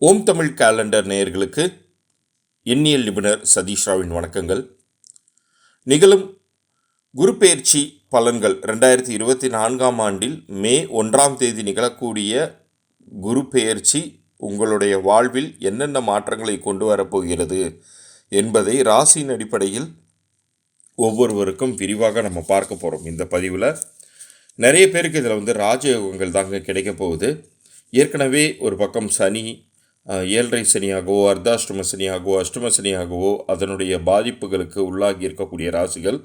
ஓம் Tamil calendar நேயர்களுக்கு எண்ணியல் நிபுணர் சதீஷ் ராவின் வணக்கங்கள். நிகழும் குருப்பெயர்ச்சி பலன்கள் ரெண்டாயிரத்தி இருபத்தி நான்காம் ஆண்டில் மே ஒன்றாம் தேதி நிகழக்கூடிய குரு பெயர்ச்சி உங்களுடைய வாழ்வில் என்னென்ன மாற்றங்களை கொண்டு வரப்போகிறது என்பதை ராசியின் அடிப்படையில் ஒவ்வொருவருக்கும் விரிவாக நம்ம பார்க்க போகிறோம் இந்த பதிவில் நிறைய பேருக்கு இதில் வந்து ராஜயோகங்கள் தாங்க கிடைக்க போகுது. ஏற்கனவே ஒரு பக்கம் சனி ஏழரை சனியாகவோ அர்த்தாஷ்டம சனியாகவோ அஷ்டம சனியாகவோ அதனுடைய பாதிப்புகளுக்கு உள்ளாகி இருக்கக்கூடிய ராசிகள்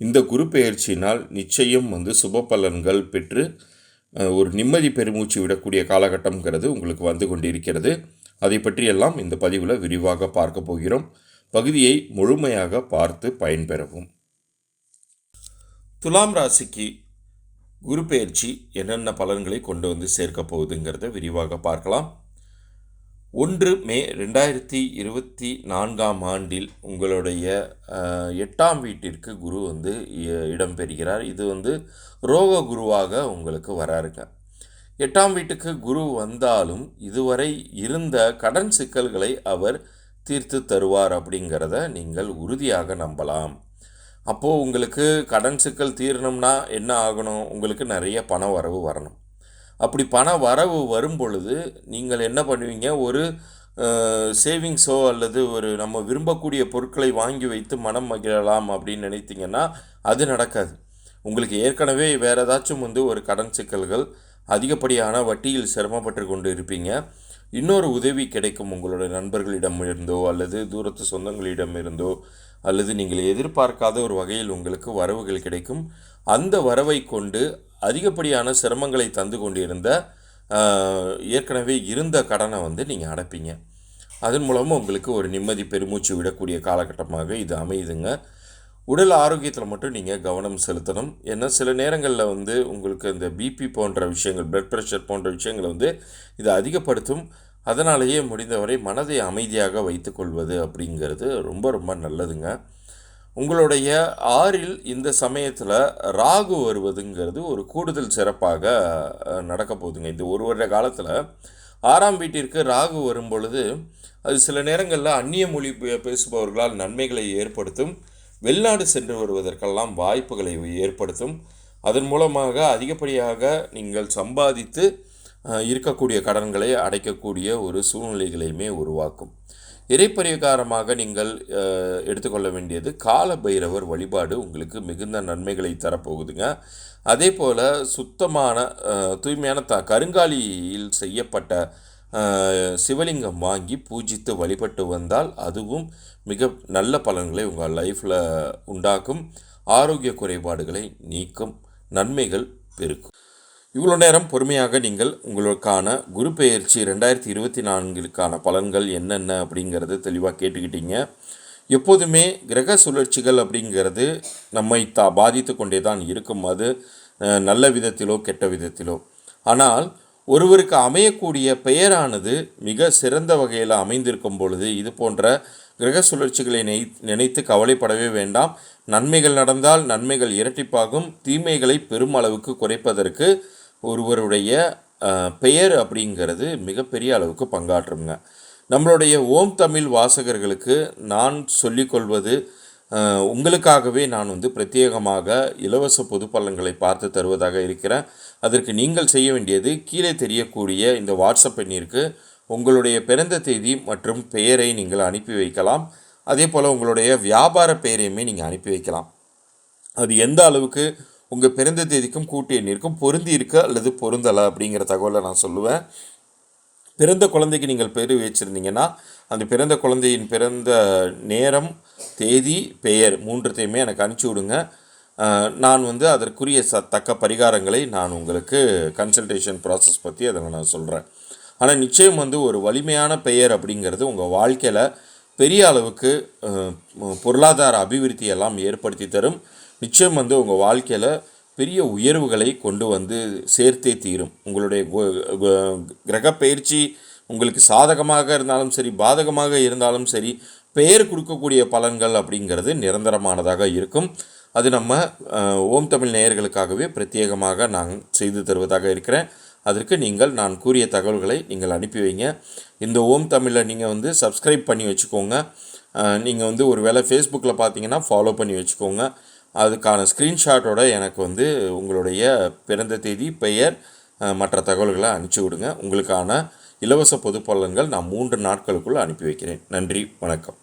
இந்த குரு பெயர்ச்சியினால் நிச்சயம் வந்து சுப பலன்கள் பெற்று ஒரு நிம்மதி பெருமூச்சு விடக்கூடிய காலகட்டம்ங்கிறது உங்களுக்கு வந்து கொண்டிருக்கிறது. அதை பற்றியெல்லாம் இந்த பதிவில் விரிவாக பார்க்க போகிறோம். பகுதியை முழுமையாக பார்த்து பயன்பெறவும். துலாம் ராசிக்கு குரு பெயர்ச்சி என்னென்ன பலன்களை கொண்டு வந்து சேர்க்க போகுதுங்கிறத விரிவாக பார்க்கலாம். ஒன்று மே ரெண்டாயிரத்தி இருபத்தி நான்காம் ஆண்டில் உங்களுடைய எட்டாம் வீட்டிற்கு குரு வந்து இ- இடம்பெறுகிறார் இது வந்து ரோக குருவாக உங்களுக்கு வராருங்க. எட்டாம் வீட்டுக்கு குரு வந்தாலும் இதுவரை இருந்த கடன் சிக்கல்களை அவர் தீர்த்து தருவார் அப்படிங்கிறத நீங்கள் உறுதியாக நம்பலாம். அப்போது உங்களுக்கு கடன் சிக்கல் தீரணும்னா என்ன ஆகணும்? உங்களுக்கு நிறைய பண வரவு வரணும். அப்படி பண வரவு வரும் பொழுது நீங்கள் என்ன பண்ணுவீங்க? ஒரு சேவிங்ஸோ அல்லது ஒரு நம்ம விரும்பக்கூடிய பொருட்களை வாங்கி வைத்து மனம் மகிழலாம் அப்படின்னு நினைத்தீங்கன்னா அது நடக்காது. உங்களுக்கு ஏற்கனவே வேறு ஏதாச்சும் வந்து ஒரு கடன் சிக்கல்கள் அதிகப்படியான வட்டியில் சிரமப்பட்டு கொண்டு இருப்பீங்க இன்னொரு உதவி கிடைக்கும் உங்களுடைய நண்பர்களிடம் இருந்தோ அல்லது தூரத்து சொந்தங்களிடம் இருந்தோ அல்லது நீங்கள் எதிர்பார்க்காத ஒரு வகையில் உங்களுக்கு வரவுகள் கிடைக்கும். அந்த வரவை கொண்டு அதிகப்படியான சிரமங்களை தந்து கொண்டிருந்த ஏற்கனவே இருந்த கடனை வந்து நீங்கள் அடைப்பீங்க. அதன் மூலமாக உங்களுக்கு ஒரு நிம்மதி பெருமூச்சு விடக்கூடிய காலகட்டமாக இது அமையுதுங்க. உடல் ஆரோக்கியத்தில் மட்டும் நீங்கள் கவனம் செலுத்தணும். ஏன்னா சில நேரங்களில் வந்து உங்களுக்கு இந்த பிபி போன்ற விஷயங்கள் பிளட் ப்ரெஷர் போன்ற விஷயங்களை வந்து இது அதிகப்படுத்தும். அதனாலேயே முடிந்தவரை மனதை அமைதியாக வைத்துக்கொள்வது அப்படிங்கிறது ரொம்ப ரொம்ப நல்லதுங்க. உங்களுடைய ஆறில் இந்த சமயத்தில் ராகு வருவதுங்கிறது ஒரு கூடுதல் சிறப்பாக நடக்க போகுதுங்க. இந்த ஒரு வருட காலத்தில் ஆறாம் வீட்டிற்கு ராகு வரும் பொழுது அது சில நேரங்களில் அந்நிய மொழி பே- பேசுபவர்களால் நன்மைகளை ஏற்படுத்தும் வெளிநாடு சென்று வருவதற்கெல்லாம் வாய்ப்புகளை ஏற்படுத்தும். அதன் மூலமாக அதிகப்படியாக நீங்கள் சம்பாதித்து இருக்கக்கூடிய கடன்களை அடைக்கக்கூடிய ஒரு சூழ்நிலைகளையுமே உருவாக்கும். இறைப்பரிகாரமாக நீங்கள் எடுத்துக்கொள்ள வேண்டியது கால பைரவர் வழிபாடு உங்களுக்கு மிகுந்த நன்மைகளை தரப்போகுதுங்க. அதே போல் சுத்தமான தூய்மையான த கருங்காலியில் செய்யப்பட்ட சிவலிங்கம் வாங்கி பூஜித்து வழிபட்டு வந்தால் அதுவும் மிக நல்ல பலன்களை உங்கள் லைஃப்பில் உண்டாக்கும். ஆரோக்கிய குறைபாடுகளை நீக்கும். நன்மைகள் பெருக்கும். இவ்வளோ நேரம் பொறுமையாக நீங்கள் உங்களுக்கான குரு பெயர்ச்சி ரெண்டாயிரத்தி இருபத்தி நான்கிற்கான பலன்கள் என்னென்ன அப்படிங்கிறது தெளிவாக கேட்டுக்கிட்டீங்க. எப்போதுமே கிரக சுழற்சிகள் அப்படிங்கிறது நம்மை தா பாதித்து கொண்டே தான் இருக்கும். அது நல்ல விதத்திலோ கெட்ட விதத்திலோ. ஆனால் ஒருவருக்கு அமையக்கூடிய பெயரானது மிக சிறந்த வகையில் அமைந்திருக்கும் பொழுது இது போன்ற கிரக சுழற்சிகளை நினை நினைத்து கவலைப்படவே வேண்டாம். நன்மைகள் நடந்தால் நன்மைகள் இரட்டிப்பாகும். தீமைகளை பெரும் அளவுக்கு குறைப்பதற்கு ஒருவருடைய பெயர் அப்படிங்கிறது மிகப்பெரிய அளவுக்கு பங்காற்றுங்க நம்மளுடைய ஓம் தமிழ் வாசகர்களுக்கு நான் சொல்லிக்கொள்வது உங்களுக்காகவே நான் வந்து பிரத்யேகமாக இலவச பொது பார்த்து தருவதாக இருக்கிறேன். அதற்கு நீங்கள் செய்ய வேண்டியது கீழே தெரியக்கூடிய இந்த வாட்ஸ்அப் எண்ணிற்கு உங்களுடைய பிறந்த தேதி மற்றும் பெயரை நீங்கள் அனுப்பி வைக்கலாம். அதே போல் உங்களுடைய வியாபார பெயரையுமே நீங்கள் அனுப்பி வைக்கலாம். அது எந்த அளவுக்கு உங்கள் பிறந்த தேதிக்கும் கூட்டு எண்ணிற்கும் பொருந்தி இருக்கா அல்லது பொருந்தலை அப்படிங்கிற தகவலை நான் சொல்லுவேன். பிறந்த குழந்தைக்கு நீங்கள் பேர் வச்சுருந்தீங்கன்னா அந்த பிறந்த குழந்தையின் பிறந்த நேரம் தேதி பெயர் மூன்றத்தையுமே எனக்கு அனுப்பிச்சி விடுங்க. நான் வந்து அதற்குரிய ச தக்க பரிகாரங்களை நான் உங்களுக்கு கன்சல்டேஷன் ப்ராசஸ் பற்றி அதை நான் சொல்கிறேன் ஆனால் நிச்சயம் வந்து ஒரு வலிமையான பெயர் அப்படிங்கிறது உங்கள் வாழ்க்கையில் பெரிய அளவுக்கு பொருளாதார அபிவிருத்தி எல்லாம் ஏற்படுத்தி தரும். நிச்சயம் வந்து உங்கள் வாழ்க்கையில் பெரிய உயர்வுகளை கொண்டு வந்து சேர்த்தே தீரும். உங்களுடைய கிரக பயிற்சி உங்களுக்கு சாதகமாக இருந்தாலும் சரி பாதகமாக இருந்தாலும் சரி பெயர் கொடுக்கக்கூடிய பலன்கள் அப்படிங்கிறது நிரந்தரமானதாக இருக்கும். அது நம்ம ஓம் தமிழ் நேயர்களுக்காகவே பிரத்யேகமாக நான் செய்து தருவதாக இருக்கிறேன். அதற்கு நீங்கள் நான் கூறிய தகவல்களை நீங்கள் அனுப்பி வைங்க. இந்த ஓம் தமிழை நீங்கள் வந்து சப்ஸ்கிரைப் பண்ணி வச்சுக்கோங்க. நீங்கள் வந்து ஒரு வேளை ஃபேஸ்புக்கில் பார்த்தீங்கன்னா ஃபாலோ பண்ணி வச்சுக்கோங்க. அதுக்கான ஸ்க்ரீன்ஷாட்டோட எனக்கு வந்து உங்களுடைய பிறந்த தேதி பெயர் மற்ற தகவல்களை அனுப்பிச்சி விடுங்க. உங்களுக்கான இலவச பொது பலன்கள் நான் மூன்று நாட்களுக்குள் அனுப்பி வைக்கிறேன். நன்றி வணக்கம்.